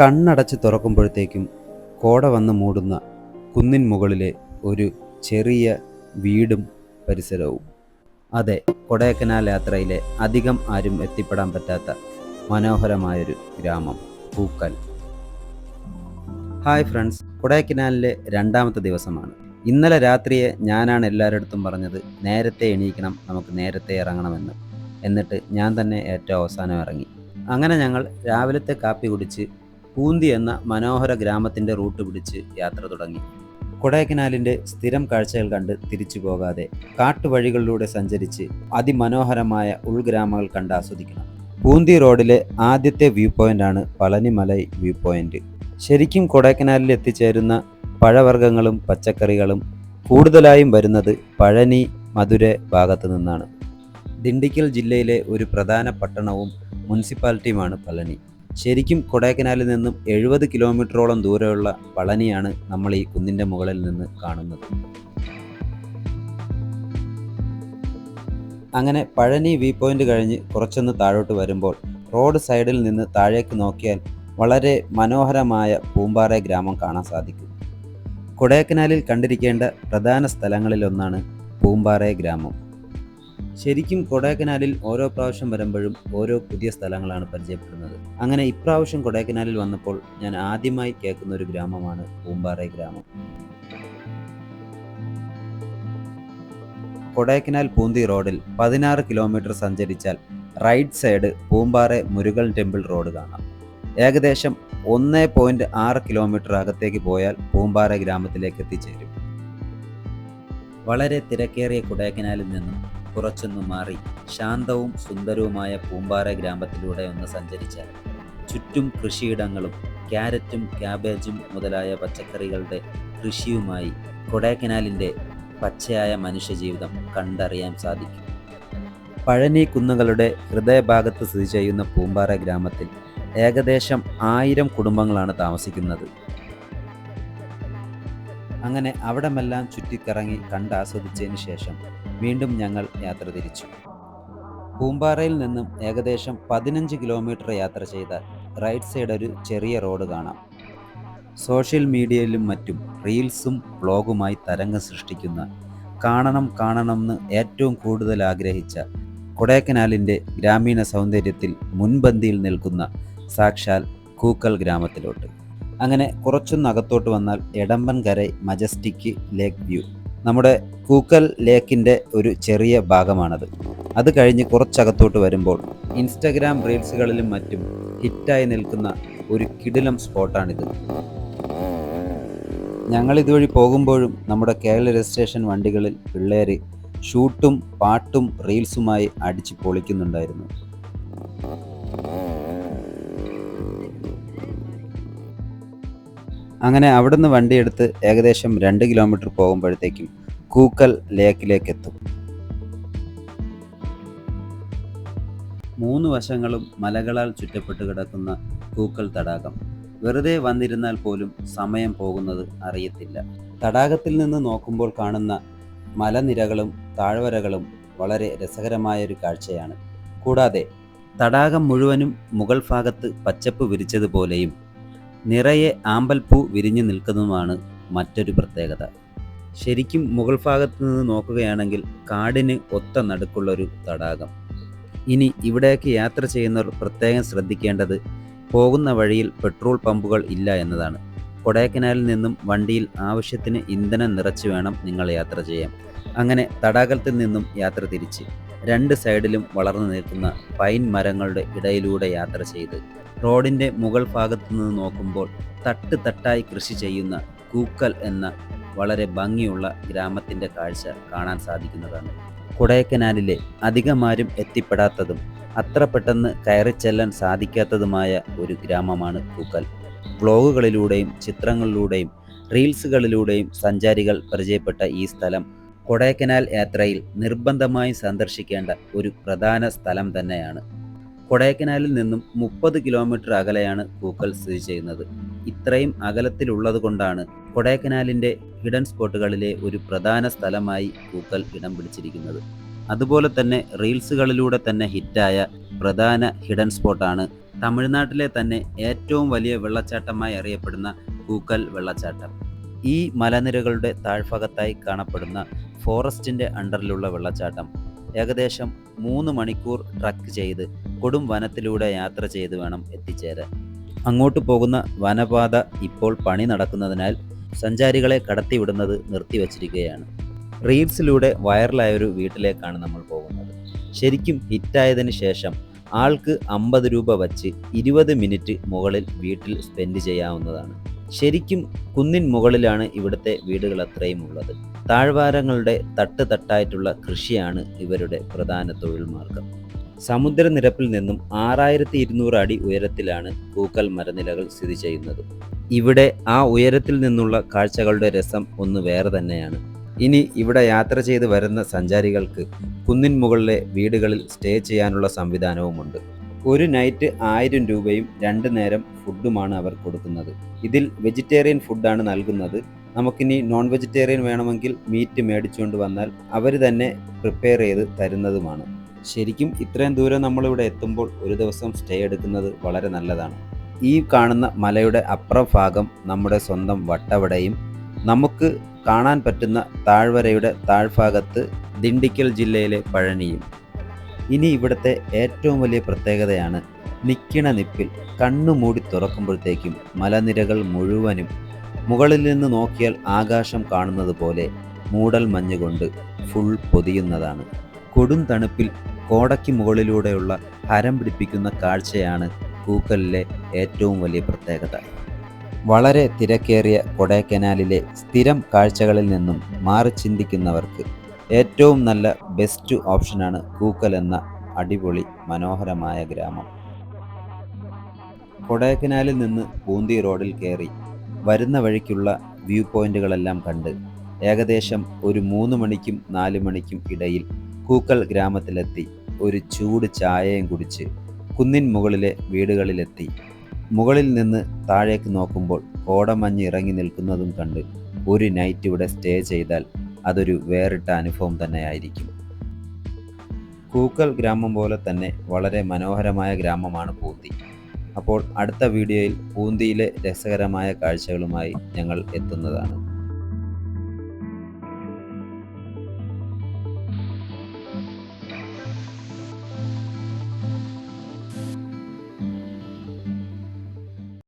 കണ്ണടച്ച് തുറക്കുമ്പോഴത്തേക്കും കോട വന്ന് മൂടുന്ന കുന്നിൻ മുകളിലെ ഒരു ചെറിയ വീടും പരിസരവും. അതെ കൊടൈക്കനാൽ യാത്രയിലെ അധികം ആരും എത്തിപ്പെടാൻ പറ്റാത്ത മനോഹരമായൊരു ഗ്രാമം പൂക്കൽ. ഹായ് ഫ്രണ്ട്സ് കൊടൈക്കനാലിലെ രണ്ടാമത്തെ ദിവസമാണ്. ഇന്നലെ രാത്രിയെ ഞാനാണ് എല്ലാവരുടെ അടുത്തും പറഞ്ഞത് നേരത്തെ എണീക്കണം നമുക്ക് നേരത്തെ ഇറങ്ങണമെന്ന്. എന്നിട്ട് ഞാൻ തന്നെ ഏറ്റവും അവസാനം ഇറങ്ങി. അങ്ങനെ ഞങ്ങൾ രാവിലത്തെ കാപ്പി കുടിച്ച് പൂന്തി എന്ന മനോഹര ഗ്രാമത്തിന്റെ റൂട്ട് പിടിച്ച് യാത്ര തുടങ്ങി. കൊടൈക്കനാലിന്റെ സ്ഥിരം കാഴ്ചകൾ കണ്ട് തിരിച്ചു പോകാതെ കാട്ടുവഴികളിലൂടെ സഞ്ചരിച്ച് അതിമനോഹരമായ ഉൾഗ്രാമങ്ങൾ കണ്ട് ആസ്വദിക്കണം. പൂന്തി റോഡിലെ ആദ്യത്തെ വ്യൂ പോയിന്റാണ് പളനിമലൈ വ്യൂ പോയിന്റ്. ശരിക്കും കൊടൈക്കനാലിൽ എത്തിച്ചേരുന്ന പഴവർഗങ്ങളും പച്ചക്കറികളും കൂടുതലായും വരുന്നത് പഴനി മധുര ഭാഗത്തു നിന്നാണ്. ദിണ്ടിക്കൽ ജില്ലയിലെ ഒരു പ്രധാന പട്ടണവും മുനിസിപ്പാലിറ്റിയുമാണ് പളനി. ശരിക്കും കൊടൈക്കനാലിൽ നിന്നും എഴുപത് കിലോമീറ്ററോളം ദൂരെയുള്ള പളനിയാണ് നമ്മൾ ഈ കുന്നിന്റെ മുകളിൽ നിന്ന് കാണുന്നത്. അങ്ങനെ പഴനി വ്യൂ പോയിന്റ് കഴിഞ്ഞ് കുറച്ചൊന്ന് താഴോട്ട് വരുമ്പോൾ റോഡ് സൈഡിൽ നിന്ന് താഴേക്ക് നോക്കിയാൽ വളരെ മനോഹരമായ പൂമ്പാറ ഗ്രാമം കാണാൻ സാധിക്കും. കൊടൈക്കനാലിൽ കണ്ടിരിക്കേണ്ട പ്രധാന സ്ഥലങ്ങളിലൊന്നാണ് പൂമ്പാറ ഗ്രാമം. ശരിക്കും കൊടൈക്കനാലിൽ ഓരോ പ്രാവശ്യം വരുമ്പോഴും ഓരോ പുതിയ സ്ഥലങ്ങളാണ് പരിചയപ്പെടുന്നത്. അങ്ങനെ ഇപ്രാവശ്യം കൊടൈക്കനാലിൽ വന്നപ്പോൾ ഞാൻ ആദ്യമായി കേൾക്കുന്ന ഒരു ഗ്രാമമാണ് പൂമ്പാറ ഗ്രാമം. കൊടൈക്കനാൽ പൂന്തി റോഡിൽ പതിനാറ് കിലോമീറ്റർ സഞ്ചരിച്ചാൽ right side Poompara Murugan temple road കാണാം. ഏകദേശം ഒന്ന് പോയിന്റ് ആറ് കിലോമീറ്റർ അകത്തേക്ക് പോയാൽ പൂമ്പാറ ഗ്രാമത്തിലേക്ക് എത്തിച്ചേരും. വളരെ തിരക്കേറിയ കൊടൈക്കനാലിൽ നിന്നും കുറച്ചൊന്ന് മാറി ശാന്തവും സുന്ദരവുമായ പൂമ്പാറ ഗ്രാമത്തിലൂടെ ഒന്ന് സഞ്ചരിച്ചാൽ ചുറ്റും കൃഷിയിടങ്ങളും ക്യാരറ്റും ക്യാബേജും മുതലായ പച്ചക്കറികളുടെ കൃഷിയുമായി കൊടൈക്കനാലിന്റെ പച്ചയായ മനുഷ്യജീവിതം കണ്ടറിയാൻ സാധിക്കും. പഴനി കുന്നുകളുടെ ഹൃദയഭാഗത്ത് സ്ഥിതി ചെയ്യുന്ന പൂമ്പാറ ഗ്രാമത്തിൽ ഏകദേശം ആയിരം കുടുംബങ്ങളാണ് താമസിക്കുന്നത്. അങ്ങനെ അവിടമെല്ലാം ചുറ്റിക്കറങ്ങി കണ്ടാസ്വദിച്ചതിന് ശേഷം വീണ്ടും ഞങ്ങൾ യാത്ര തിരിച്ചു. പൂമ്പാറയിൽ നിന്നും ഏകദേശം പതിനഞ്ച് കിലോമീറ്റർ യാത്ര ചെയ്താൽ റൈറ്റ് സൈഡ് ഒരു ചെറിയ റോഡ് കാണാം. സോഷ്യൽ മീഡിയയിലും മറ്റും റീൽസും ബ്ലോഗുമായി തരംഗം സൃഷ്ടിക്കുന്ന കാണണം കാണണം എന്ന് ഏറ്റവും കൂടുതൽ ആഗ്രഹിച്ച കൊടൈക്കനാലിന്റെ ഗ്രാമീണ സൗന്ദര്യത്തിൽ മുൻപന്തിയിൽ നിൽക്കുന്ന സാക്ഷാൽ കൂക്കൽ ഗ്രാമത്തിലോട്ട്. അങ്ങനെ കുറച്ചൊന്ന് അകത്തോട്ട് വന്നാൽ എടമ്പൻകരൈ മജസ്റ്റിക് ലേക്ക് വ്യൂ. നമ്മുടെ കൂക്കൽ ലേക്കിന്റെ ഒരു ചെറിയ ഭാഗമാണത്. അത് കഴിഞ്ഞ് കുറച്ചകത്തോട്ട് വരുമ്പോൾ ഇൻസ്റ്റഗ്രാം റീൽസുകളിലും മറ്റും ഹിറ്റായി നിൽക്കുന്ന ഒരു കിടിലം സ്പോട്ടാണിത്. ഞങ്ങൾ ഇതുവഴി പോകുമ്പോഴും നമ്മുടെ കേരള രജിസ്ട്രേഷൻ വണ്ടികളിൽ പിള്ളേർ ഷൂട്ടും പാട്ടും റീൽസുമായി അടിച്ചു പൊളിക്കുന്നുണ്ടായിരുന്നു. അങ്ങനെ അവിടുന്ന് വണ്ടിയെടുത്ത് ഏകദേശം രണ്ട് കിലോമീറ്റർ പോകുമ്പോഴത്തേക്കും കൂക്കൽ ലേക്കിലേക്ക് എത്തും മൂന്ന് വശങ്ങളും മലകളാൽ ചുറ്റപ്പെട്ട് കിടക്കുന്ന കൂക്കൽ തടാകം. വെറുതെ വന്നിരുന്നാൽ പോലും സമയം പോകുന്നത് അറിയത്തില്ല. തടാകത്തിൽ നിന്ന് നോക്കുമ്പോൾ കാണുന്ന മലനിരകളും താഴ്വരകളും വളരെ രസകരമായ ഒരു കാഴ്ചയാണ്. കൂടാതെ തടാകം മുഴുവനും മുകൾ ഭാഗത്ത് പച്ചപ്പ് വിരിച്ചതുപോലെയും നിറയെ ആമ്പൽപ്പൂ വിരിഞ്ഞു നിൽക്കുന്നതുമാണ് മറ്റൊരു പ്രത്യേകത. ശരിക്കും മുകൾ ഭാഗത്ത് നിന്ന് നോക്കുകയാണെങ്കിൽ കാടിന് ഒത്ത നടുക്കുള്ളൊരു തടാകം. ഇനി ഇവിടേക്ക് യാത്ര ചെയ്യുന്നവർ പ്രത്യേകം ശ്രദ്ധിക്കേണ്ടത് പോകുന്ന വഴിയിൽ പെട്രോൾ പമ്പുകൾ ഇല്ല എന്നതാണ്. കൊടൈക്കനാലിൽ നിന്നും വണ്ടിയിൽ ആവശ്യത്തിന് ഇന്ധനം നിറച്ച് വേണം നിങ്ങൾ യാത്ര ചെയ്യാൻ. അങ്ങനെ തടാകത്തിൽ നിന്നും യാത്ര തിരിച്ച് രണ്ട് സൈഡിലും വളർന്നു നിൽക്കുന്ന പൈൻ മരങ്ങളുടെ ഇടയിലൂടെ യാത്ര ചെയ്ത് റോഡിന്റെ മുകൾ ഭാഗത്തു നിന്ന് നോക്കുമ്പോൾ തട്ട് തട്ടായി കൃഷി ചെയ്യുന്ന കൂക്കൽ എന്ന വളരെ ഭംഗിയുള്ള ഗ്രാമത്തിന്റെ കാഴ്ച കാണാൻ സാധിക്കുന്നതാണ്. കൊടൈക്കനാലിലെ അധികമാരും എത്തിപ്പെടാത്തതും അത്ര പെട്ടെന്ന് കയറിച്ചെല്ലാൻ സാധിക്കാത്തതുമായ ഒരു ഗ്രാമമാണ് കൂക്കൽ. വ്ളോഗുകളിലൂടെയും ചിത്രങ്ങളിലൂടെയും റീൽസുകളിലൂടെയും സഞ്ചാരികൾ പരിചയപ്പെട്ട ഈ സ്ഥലം കൊടൈക്കനാൽ യാത്രയിൽ നിർബന്ധമായി സന്ദർശിക്കേണ്ട ഒരു പ്രധാന സ്ഥലം തന്നെയാണ്. കൊടൈക്കനാലിൽ നിന്നും മുപ്പത് കിലോമീറ്റർ അകലെയാണ് പൂക്കൾ സ്ഥിതി ചെയ്യുന്നത്. ഇത്രയും അകലത്തിലുള്ളത് കൊണ്ടാണ് കൊടൈക്കനാലിന്റെ ഹിഡൻ സ്പോട്ടുകളിലെ ഒരു പ്രധാന സ്ഥലമായി പൂക്കൾ ഇടം പിടിച്ചിരിക്കുന്നത്. അതുപോലെ തന്നെ റീൽസുകളിലൂടെ തന്നെ ഹിറ്റായ പ്രധാന ഹിഡൻ സ്പോട്ടാണ് തമിഴ്നാട്ടിലെ തന്നെ ഏറ്റവും വലിയ വെള്ളച്ചാട്ടമായി അറിയപ്പെടുന്ന പൂക്കൽ വെള്ളച്ചാട്ടം. ഈ മലനിരകളുടെ താഴ്ഭാഗത്തായി കാണപ്പെടുന്ന ഫോറസ്റ്റിന്റെ അണ്ടറിലുള്ള വെള്ളച്ചാട്ടം ഏകദേശം മൂന്ന് മണിക്കൂർ ട്രക്ക് ചെയ്ത് കൊടും വനത്തിലൂടെ യാത്ര ചെയ്ത് വേണം എത്തിച്ചേരാൻ. അങ്ങോട്ട് പോകുന്ന വനപാത ഇപ്പോൾ പണി നടക്കുന്നതിനാൽ സഞ്ചാരികളെ കടത്തിവിടുന്നത് നിർത്തിവച്ചിരിക്കുകയാണ്. റീൽസിലൂടെ വൈറലായൊരു വീട്ടിലേക്കാണ് നമ്മൾ പോകുന്നത്. ശരിക്കും ഹിറ്റായതിനു ശേഷം ആൾക്ക് അമ്പത് രൂപ വച്ച് ഇരുപത് മിനിറ്റ് മുകളിൽ വീട്ടിൽ സ്പെൻഡ് ചെയ്യാവുന്നതാണ്. ശരിക്കും കുന്നിൻ മുകളിലാണ് ഇവിടുത്തെ വീടുകൾ അത്രയും ഉള്ളത്. താഴ്വാരങ്ങളുടെ തട്ട് തട്ടായിട്ടുള്ള കൃഷിയാണ് ഇവരുടെ പ്രധാന തൊഴിൽ മാർഗം. സമുദ്രനിരപ്പിൽ നിന്നും ആറായിരത്തി ഇരുന്നൂറ് അടി ഉയരത്തിലാണ് പൂക്കൽ മരനിലകൾ സ്ഥിതി ചെയ്യുന്നത്. ഇവിടെ ആ ഉയരത്തിൽ നിന്നുള്ള കാഴ്ചകളുടെ രസം ഒന്ന് വേറെ തന്നെയാണ്. ഇനി ഇവിടെ യാത്ര ചെയ്ത് വരുന്ന സഞ്ചാരികൾക്ക് കുന്നിൻ മുകളിലെ വീടുകളിൽ സ്റ്റേ ചെയ്യാനുള്ള സംവിധാനവുമുണ്ട്. ഒരു നൈറ്റ് ആയിരം രൂപയും രണ്ട് നേരം ഫുഡുമാണ് അവർ കൊടുക്കുന്നത്. ഇതിൽ വെജിറ്റേറിയൻ ഫുഡാണ് നൽകുന്നത്. നമുക്കിനി നോൺ വെജിറ്റേറിയൻ വേണമെങ്കിൽ മീറ്റ് മേടിച്ചുകൊണ്ട് വന്നാൽ അവർ തന്നെ പ്രിപ്പയർ ചെയ്ത് തരുന്നതുമാണ്. ശരിക്കും ഇത്രയും ദൂരം നമ്മളിവിടെ എത്തുമ്പോൾ ഒരു ദിവസം സ്റ്റേ എടുക്കുന്നത് വളരെ നല്ലതാണ്. ഈ കാണുന്ന മലയുടെ അപ്പുറം ഭാഗം നമ്മുടെ സ്വന്തം വട്ടവടയും നമുക്ക് കാണാൻ പറ്റുന്ന താഴ്വരയുടെ താഴ്ഭാഗത്ത് ദിണ്ടിക്കൽ ജില്ലയിലെ പഴനിയും. ഇനി ഇവിടുത്തെ ഏറ്റവും വലിയ പ്രത്യേകതയാണ് നിൽക്കണ നിപ്പിൽ കണ്ണു മൂടി തുറക്കുമ്പോഴത്തേക്കും മലനിരകൾ മുഴുവനും മുകളിൽ നിന്ന് നോക്കിയാൽ ആകാശം കാണുന്നത് പോലെ മൂടൽ മഞ്ഞുകൊണ്ട് ഫുൾ പൊതിയുന്നതാണ്. കൊടും തണുപ്പിൽ കോടയ്ക്ക് മുകളിലൂടെയുള്ള ഹരം പിടിപ്പിക്കുന്ന കാഴ്ചയാണ് കൂക്കലിലെ ഏറ്റവും വലിയ പ്രത്യേകത. വളരെ തിരക്കേറിയ കൊടൈക്കനാലിലെ സ്ഥിരം കാഴ്ചകളിൽ നിന്നും മാറി ചിന്തിക്കുന്നവർക്ക് ഏറ്റവും നല്ല ബെസ്റ്റ് ഓപ്ഷനാണ് കൂക്കൽ എന്ന അടിപൊളി മനോഹരമായ ഗ്രാമം. കൊടൈക്കനാലിൽ നിന്ന് പൂന്തി റോഡിൽ കയറി വരുന്ന വഴിക്കുള്ള വ്യൂ പോയിന്റുകളെല്ലാം കണ്ട് ഏകദേശം ഒരു മൂന്ന് മണിക്കും നാല് മണിക്കും ഇടയിൽ കൂക്കൽ ഗ്രാമത്തിലെത്തി ഒരു ചൂട് ചായയും കുടിച്ച് കുന്നിൻ മുകളിലെ വീടുകളിലെത്തി. മുകളിൽ നിന്ന് താഴേക്ക് നോക്കുമ്പോൾ കോടമഞ്ഞ് ഇറങ്ങി നിൽക്കുന്നതും കണ്ട് ഒരു നൈറ്റ് ഇവിടെ സ്റ്റേ ചെയ്താൽ അതൊരു വേറിട്ട അനുഭവം തന്നെയായിരിക്കും. കൂക്കൽ ഗ്രാമം പോലെ തന്നെ വളരെ മനോഹരമായ ഗ്രാമമാണ് പൂന്തി. അപ്പോൾ അടുത്ത വീഡിയോയിൽ പൂന്തിയിലെ രസകരമായ കാഴ്ചകളുമായി ഞങ്ങൾ എത്തുന്നതാണ്.